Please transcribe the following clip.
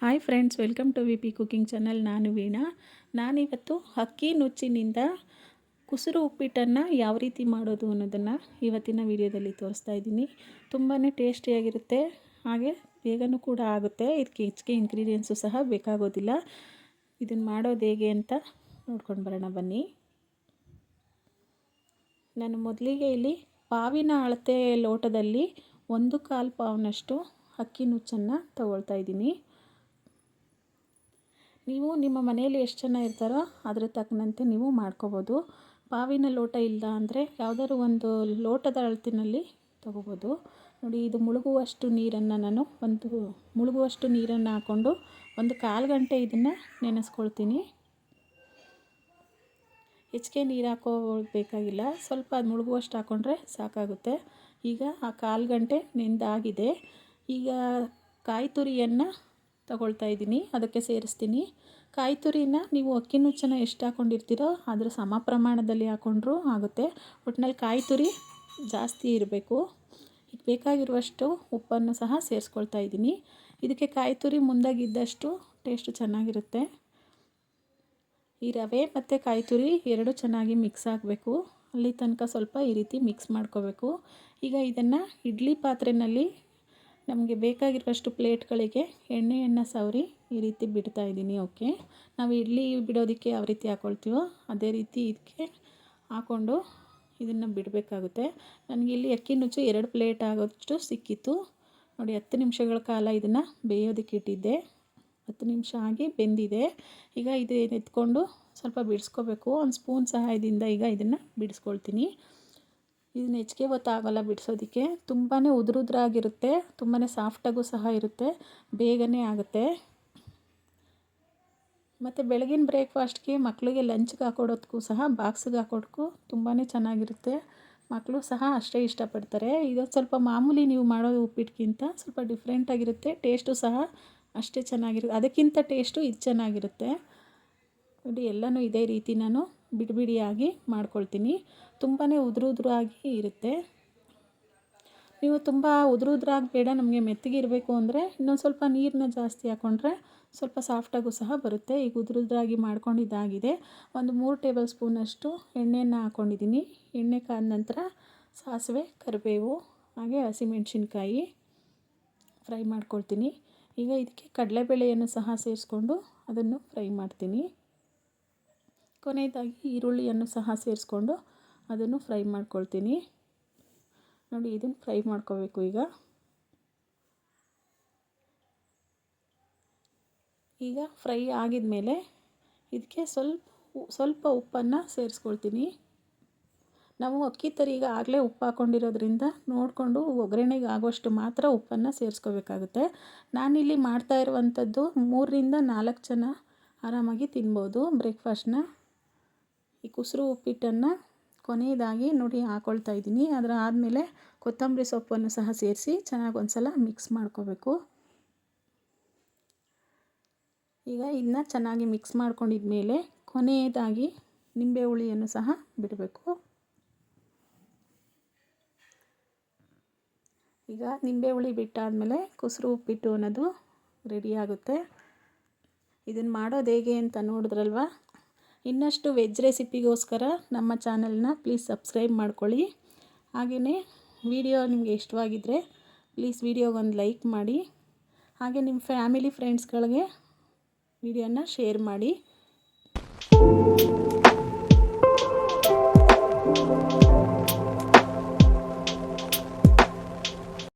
Hi friends welcome to V P cooking channel ನಾನು ವೀಣಾ. ನಾನಿವತ್ತು ಅಕ್ಕಿ ನುಚ್ಚಿನಿಂದ ಕುಸುರು ಉಪ್ಪಿಟ್ಟನ್ನು ಯಾವ ರೀತಿ ಮಾಡೋದು ಅನ್ನೋದನ್ನು ಇವತ್ತಿನ ವಿಡಿಯೋದಲ್ಲಿ ತೋರಿಸ್ತಾ ಇದ್ದೀನಿ. ತುಂಬಾ ಟೇಸ್ಟಿಯಾಗಿರುತ್ತೆ. ಹಾಗೆ ಬೇಗನೂ ಕೂಡ ಆಗುತ್ತೆ. ಇದಕ್ಕೆ ಹೆಚ್ಚಿಗೆ ಇಂಗ್ರೀಡಿಯೆಂಟ್ಸು ಸಹ ಬೇಕಾಗೋದಿಲ್ಲ. ಇದನ್ನು ಮಾಡೋದು ಹೇಗೆ ಅಂತ ನೋಡ್ಕೊಂಡು ಬರೋಣ ಬನ್ನಿ. ನಾನು ಮೊದಲಿಗೆ ಇಲ್ಲಿ ಪಾವಿನ ಅಳತೆ ಲೋಟದಲ್ಲಿ ಒಂದು ಕಾಲು ಪಾವಿನಷ್ಟು ಅಕ್ಕಿ ನುಚ್ಚನ್ನು ತಗೊಳ್ತಾ ಇದ್ದೀನಿ. ನೀವು ನಿಮ್ಮ ಮನೆಯಲ್ಲಿ ಎಷ್ಟು ಜನ ಇರ್ತಾರೋ ಅದ್ರ ತಕ್ಕನಂತೆ ನೀವು ಮಾಡ್ಕೋಬೋದು. ಪಾವಿನ ಲೋಟ ಇಲ್ಲ ಅಂದರೆ ಯಾವುದಾದ್ರು ಒಂದು ಲೋಟದ ಅಳತಿನಲ್ಲಿ ತಗೋಬೋದು. ನೋಡಿ, ಇದು ಮುಳುಗುವಷ್ಟು ನೀರನ್ನು ನಾನು ಒಂದು ಮುಳುಗುವಷ್ಟು ನೀರನ್ನು ಹಾಕ್ಕೊಂಡು ಒಂದು ಕಾಲು ಗಂಟೆ ಇದನ್ನು ನೆನೆಸ್ಕೊಳ್ತೀನಿ. ಹೆಚ್ಚಿಗೆ ನೀರು ಹಾಕೋಬೇಕಾಗಿಲ್ಲ. ಸ್ವಲ್ಪ ಅದು ಮುಳುಗುವಷ್ಟು ಹಾಕ್ಕೊಂಡ್ರೆ ಸಾಕಾಗುತ್ತೆ. ಈಗ ಆ ಕಾಲು ಗಂಟೆ ನೆಂದಾಗಿದೆ. ಈಗ ಕಾಯಿ ತುರಿಯನ್ನು ತಗೊಳ್ತಾ ಇದ್ದೀನಿ. ಅದಕ್ಕೆ ಸೇರಿಸ್ತೀನಿ. ಕಾಯಿ ತುರಿನ ನೀವು ಅಕ್ಕಿ ನುಚ್ಚನ್ನು ಎಷ್ಟು ಹಾಕ್ಕೊಂಡಿರ್ತೀರೋ ಅದರ ಸಮ ಪ್ರಮಾಣದಲ್ಲಿ ಹಾಕ್ಕೊಂಡ್ರೂ ಆಗುತ್ತೆ. ಒಟ್ಟಿನಲ್ಲಿ ಕಾಯಿ ತುರಿ ಜಾಸ್ತಿ ಇರಬೇಕು. ಇದು ಬೇಕಾಗಿರುವಷ್ಟು ಉಪ್ಪನ್ನು ಸಹ ಸೇರಿಸ್ಕೊಳ್ತಾ ಇದ್ದೀನಿ. ಇದಕ್ಕೆ ಕಾಯಿ ತುರಿ ಮುಂದಾಗಿದ್ದಷ್ಟು ಟೇಸ್ಟ್ ಚೆನ್ನಾಗಿರುತ್ತೆ. ಈ ರವೆ ಮತ್ತು ಕಾಯಿ ತುರಿ ಎರಡು ಚೆನ್ನಾಗಿ ಮಿಕ್ಸ್ ಆಗಬೇಕು. ಅಲ್ಲಿ ತನಕ ಸ್ವಲ್ಪ ಈ ರೀತಿ ಮಿಕ್ಸ್ ಮಾಡ್ಕೋಬೇಕು. ಈಗ ಇದನ್ನು ಇಡ್ಲಿ ಪಾತ್ರೆಯಲ್ಲಿ ನಮಗೆ ಬೇಕಾಗಿರುವಷ್ಟು ಪ್ಲೇಟ್ಗಳಿಗೆ ಎಣ್ಣೆಯನ್ನು ಸವರಿ ಈ ರೀತಿ ಬಿಡ್ತಾ ಇದ್ದೀನಿ, ಓಕೆ? ನಾವು ಇಡ್ಲಿ ಬಿಡೋದಕ್ಕೆ ಯಾವ ರೀತಿ ಹಾಕ್ಕೊಳ್ತೀವೋ ಅದೇ ರೀತಿ ಇದಕ್ಕೆ ಹಾಕ್ಕೊಂಡು ಇದನ್ನು ಬಿಡಬೇಕಾಗುತ್ತೆ. ನನಗೆ ಇಲ್ಲಿ ಅಕ್ಕಿ ನುಚ್ಚು ಎರಡು ಪ್ಲೇಟ್ ಆಗೋಷ್ಟು ಸಿಕ್ಕಿತ್ತು. ನೋಡಿ ಹತ್ತು ನಿಮಿಷಗಳ ಕಾಲ ಇದನ್ನು ಬೇಯೋದಕ್ಕೆ ಇಟ್ಟಿದ್ದೆ. ಹತ್ತು ನಿಮಿಷ ಆಗಿ ಬೆಂದಿದೆ. ಈಗ ಇದು ಎತ್ಕೊಂಡು ಸ್ವಲ್ಪ ಬಿಡಿಸ್ಕೋಬೇಕು. ಒಂದು ಸ್ಪೂನ್ ಸಹಾಯದಿಂದ ಈಗ ಇದನ್ನು ಬಿಡಿಸ್ಕೊಳ್ತೀನಿ. ಇದನ್ನ ಹೆಚ್ಚಿಗೆ ಹೊತ್ತಾಗಲ್ಲ ಬಿಡಿಸೋದಕ್ಕೆ. ತುಂಬಾ ಉದುರುದ್ರಾಗಿರುತ್ತೆ. ತುಂಬಾ ಸಾಫ್ಟಾಗೂ ಸಹ ಇರುತ್ತೆ. ಬೇಗನೆ ಆಗುತ್ತೆ. ಮತ್ತು ಬೆಳಗಿನ ಬ್ರೇಕ್ಫಾಸ್ಟ್ಗೆ ಮಕ್ಕಳಿಗೆ ಲಂಚ್ಗೆ ಹಾಕೊಡೋದಕ್ಕೂ ಸಹ, ಬಾಕ್ಸ್ಗೆ ಹಾಕೋದಕ್ಕೂ ತುಂಬಾ ಚೆನ್ನಾಗಿರುತ್ತೆ. ಮಕ್ಕಳು ಸಹ ಅಷ್ಟೇ ಇಷ್ಟಪಡ್ತಾರೆ. ಇದು ಸ್ವಲ್ಪ ಮಾಮೂಲಿ ನೀವು ಮಾಡೋ ಉಪ್ಪಿಟ್ಟಿಗಿಂತ ಸ್ವಲ್ಪ ಡಿಫ್ರೆಂಟಾಗಿರುತ್ತೆ ಟೇಸ್ಟು ಸಹ ಅಷ್ಟೇ ಚೆನ್ನಾಗಿರುತ್ತೆ. ಅದಕ್ಕಿಂತ ಟೇಸ್ಟು ಇದು ಚೆನ್ನಾಗಿರುತ್ತೆ. ನೋಡಿ, ಎಲ್ಲನೂ ಇದೇ ರೀತಿ ನಾನು ಬಿಡಿ ಬಿಡಿಯಾಗಿ ಮಾಡ್ಕೊಳ್ತೀನಿ. ತುಂಬಾ ಉದುರು ಉದುರಾಗಿ ಇರುತ್ತೆ. ನೀವು ತುಂಬ ಉದುರು ಉದುರಾಗಿ ಬೇಡ ನಮಗೆ ಮೆತ್ತಗೆ ಇರಬೇಕು ಅಂದರೆ ಇನ್ನೊಂದು ಸ್ವಲ್ಪ ನೀರನ್ನ ಜಾಸ್ತಿ ಹಾಕ್ಕೊಂಡ್ರೆ ಸ್ವಲ್ಪ ಸಾಫ್ಟಾಗೂ ಸಹ ಬರುತ್ತೆ. ಈಗ ಉದುರು ಉದುರಾಗಿ ಮಾಡ್ಕೊಂಡಿದ್ದಾಗಿದೆ. ಒಂದು ಮೂರು ಟೇಬಲ್ ಸ್ಪೂನಷ್ಟು ಎಣ್ಣೆಯನ್ನು ಹಾಕ್ಕೊಂಡಿದ್ದೀನಿ ಎಣ್ಣೆ ಕಾದ ನಂತರ ಸಾಸಿವೆ, ಕರಿಬೇವು, ಹಾಗೆ ಹಸಿಮೆಣ್ಸಿನ್ಕಾಯಿ ಫ್ರೈ ಮಾಡ್ಕೊಳ್ತೀನಿ. ಈಗ ಇದಕ್ಕೆ ಕಡಲೆಬೇಳೆಯನ್ನು ಸಹ ಸೇರಿಸ್ಕೊಂಡು ಅದನ್ನು ಫ್ರೈ ಮಾಡ್ತೀನಿ. ಕೊನೆಯದಾಗಿ ಈರುಳ್ಳಿಯನ್ನು ಸಹ ಸೇರಿಸ್ಕೊಂಡು ಅದನ್ನು ಫ್ರೈ ಮಾಡ್ಕೊಳ್ತೀನಿ. ನೋಡಿ, ಇದನ್ನು ಫ್ರೈ ಮಾಡ್ಕೋಬೇಕು ಈಗ. ಈಗ ಫ್ರೈ ಆಗಿದ ಮೇಲೆ ಇದಕ್ಕೆ ಸ್ವಲ್ಪ ಸ್ವಲ್ಪ ಉಪ್ಪನ್ನು ಸೇರಿಸ್ಕೊಳ್ತೀನಿ. ನಾವು ಅಕ್ಕಿ ತರಿಗೆ ಆಗಲೇ ಉಪ್ಪು ಹಾಕ್ಕೊಂಡಿರೋದ್ರಿಂದ ನೋಡಿಕೊಂಡು ಒಗ್ಗರಣೆಗೆ ಆಗೋಷ್ಟು ಮಾತ್ರ ಉಪ್ಪನ್ನು ಸೇರಿಸ್ಕೋಬೇಕಾಗುತ್ತೆ. ನಾನಿಲ್ಲಿ ಮಾಡ್ತಾ ಇರುವಂಥದ್ದು ಮೂರರಿಂದ ನಾಲ್ಕು ಜನ ಆರಾಮಾಗಿ ತಿನ್ಬೋದು ಬ್ರೇಕ್ಫಾಸ್ಟ್ನ. ಈ ಕುಸುರು ಉಪ್ಪಿಟ್ಟನ್ನು ಕೊನೆಯದಾಗಿ ನೋಡಿ ಹಾಕ್ಕೊಳ್ತಾ ಇದ್ದೀನಿ. ಅದರ ಆದಮೇಲೆ ಕೊತ್ತಂಬರಿ ಸೊಪ್ಪನ್ನು ಸಹ ಸೇರಿಸಿ ಚೆನ್ನಾಗಿ ಒಂದು ಸಲ ಮಿಕ್ಸ್ ಮಾಡ್ಕೋಬೇಕು. ಈಗ ಇದನ್ನ ಚೆನ್ನಾಗಿ ಮಿಕ್ಸ್ ಮಾಡ್ಕೊಂಡಿದ್ಮೇಲೆ ಕೊನೆಯದಾಗಿ ನಿಂಬೆ ಹುಳಿಯನ್ನು ಸಹ ಬಿಡಬೇಕು. ಈಗ ನಿಂಬೆ ಹುಳಿ ಬಿಟ್ಟಾದಮೇಲೆ ಕುಸುರು ಉಪ್ಪಿಟ್ಟು ಅನ್ನೋದು ರೆಡಿ ಆಗುತ್ತೆ. ಇದನ್ನು ಮಾಡೋದು ಹೇಗೆ ಅಂತ ನೋಡಿದ್ರಲ್ವ? ಇನ್ನಷ್ಟು ವೆಜ್ ರೆಸಿಪಿಗೋಸ್ಕರ ನಮ್ಮ ಚಾನಲ್ನ ಪ್ಲೀಸ್ ಸಬ್ಸ್ಕ್ರೈಬ್ ಮಾಡ್ಕೊಳ್ಳಿ. ಹಾಗೆಯೇ ವಿಡಿಯೋ ನಿಮಗೆ ಇಷ್ಟವಾಗಿದ್ದರೆ ಪ್ಲೀಸ್ ವಿಡಿಯೋಗೊಂದು ಲೈಕ್ ಮಾಡಿ. ಹಾಗೆ ನಿಮ್ಮ ಫ್ಯಾಮಿಲಿ ಫ್ರೆಂಡ್ಸ್ಗಳಿಗೆ ವಿಡಿಯೋನ ಶೇರ್ ಮಾಡಿ.